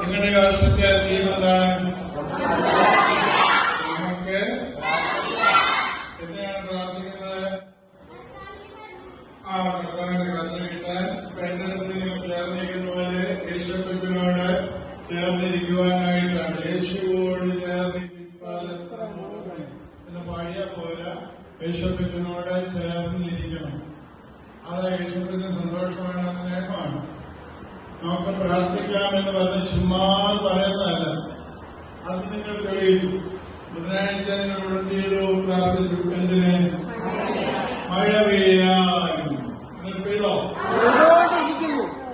നിങ്ങളുടെ വർഷത്തെ തീം എന്താണ്? നമുക്ക് എന്തിനാണ് പ്രാർത്ഥിക്കുന്നത്? ആ കർത്താവിന്റെ കണ്ണ് എന്റെ അടുത്ത് നിങ്ങൾ ചേർന്നിരിക്കുന്ന പോലെ യേശുക്രിസ്തുവിനോട് ചേർന്നിരിക്കുവാനായിട്ടാണ്. യേശുവോട് ചേർന്നിരിക്കാൻ എന്ന് പാടിയാ പോലെ യേശുക്രിസ്തുവിനോട് ചേർന്നിരിക്കണം. അതാ സ്നേഹമാണ് നമുക്ക് പ്രാർത്ഥിക്കാം എന്ന് പറഞ്ഞ് ചുമ്മാ പറയുന്നതല്ല. അത് നിങ്ങൾ തെളിയിച്ചു ബുധനാഴ്ച നിങ്ങൾ ചെയ്തു പ്രാർത്ഥിച്ചു. എന്തിന്? മഴ പെയ്യാൻ. എന്നിട്ട് പെയ്തോ?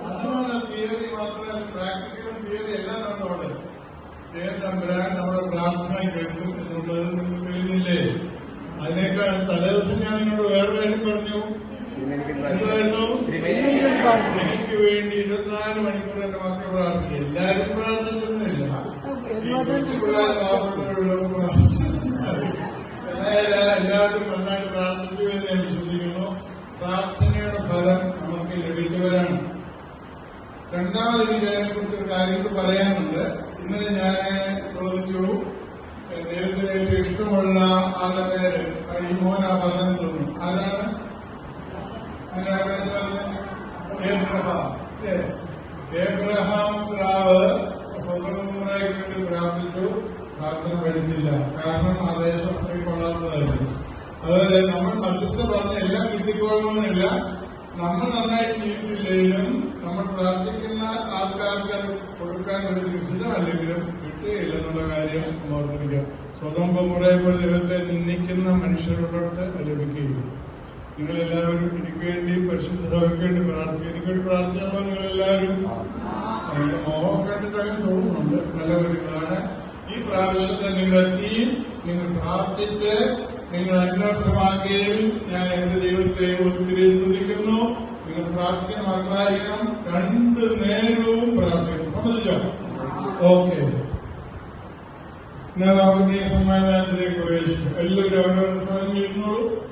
അതാണ് തിയറി മാത്രമല്ല പ്രാക്ടിക്കലും തിയറി എല്ലാം തമ്പുരാൻ നമ്മുടെ പ്രാർത്ഥന കേൾക്കും എന്നുള്ളത് നിങ്ങൾ തെളിഞ്ഞില്ലേ അതിനേക്കാൾ തലേദിവസം ഞാൻ നിങ്ങളോട് വേറെ കാര്യം പറഞ്ഞു. എന്തായിരുന്നു എനിക്ക് വേണ്ടി ഇരുപത്തിനാല് മണിക്കൂർ എന്റെ മക്കൾ പ്രാർത്ഥിക്കും എല്ലാരും പ്രാർത്ഥിക്കുന്നില്ല പിള്ളേർ പാവപ്പെട്ടവരുള്ളവർ പ്രാർത്ഥിക്കുന്നില്ല എല്ലാവരും എല്ലാവരും നന്നായിട്ട് പ്രാർത്ഥിച്ചു എന്ന് ഞാൻ വിശ്വസിക്കുന്നു. പ്രാർത്ഥനയുടെ ഫലം നമുക്ക് ലഭിച്ചവരാണ്. രണ്ടാമത് എനിക്ക് അതിനെക്കുറിച്ച് ഒരു കാര്യം പറയാനുണ്ട്. ഇന്നലെ ഞാൻ ചോദിച്ചു ദൈവത്തിന് ഏറ്റവും ഇഷ്ടമുള്ള ആളുടെ പേര്? ആ ഈ മോനാ പറഞ്ഞു തോന്നുന്നു. ആരാണ്? ഏബ്രഹാം വേണ്ടി പ്രാർത്ഥിച്ചു. പ്രാർത്ഥന പഠിച്ചില്ല കാരണം ആ അത്രയും കൊള്ളാത്തതായിരുന്നു. അതായത് നമ്മൾ മധ്യസ്ഥ പറഞ്ഞ എല്ലാം കിട്ടിക്കൊള്ളണമെന്നില്ല. നമ്മൾ നന്നായിട്ട് ജീവിച്ചില്ലെങ്കിലും നമ്മൾ പ്രാർത്ഥിക്കുന്ന ആൾക്കാർക്ക് കൊടുക്കാൻ ഒരു വിഹിതമല്ലെങ്കിലും കിട്ടുകയില്ലെന്നുള്ള കാര്യം ഓർമ്മിക്കുക സ്വതം മുറയെ പോലെ ദൈവത്തെ നിന്ദിക്കുന്ന മനുഷ്യരുള്ളിടത്ത് അല്ലെങ്കിൽ നിങ്ങളെല്ലാവരും എനിക്ക് വേണ്ടി പരിശുദ്ധ സഭയ്ക്ക് വേണ്ടി പ്രാർത്ഥിക്കുക. എനിക്ക് വേണ്ടി പ്രാർത്ഥിച്ചാണോ നിങ്ങളെല്ലാവരും? അതിന്റെ മോഹം കണ്ടിട്ട് അങ്ങനെ തോന്നുന്നുണ്ട്. നല്ല കാര്യങ്ങളാണ്. ഈ പ്രാവശ്യത്തെ നിങ്ങളുടെ തീം നിങ്ങൾ പ്രാർത്ഥിച്ച് നിങ്ങൾ അന്വർത്ഥമാക്കുകയും ഞാൻ എന്റെ ദൈവത്തെ ഒത്തിരി സ്തുതിക്കുന്നു. നിങ്ങൾ പ്രാർത്ഥിക്കുന്ന മക്കളായിരിക്കണം രണ്ട് നേരവും പ്രാർത്ഥിക്കണം. സമ്മതിച്ചോ? ഓക്കെ. എന്നാൽ നമുക്ക് നീ സമ്മാനദാനത്തിലേക്ക് പ്രവേശിക്കും. എല്ലാവരും അവരവരുടെ സ്ഥാനങ്ങളിൽ ഇരുന്നോളൂ.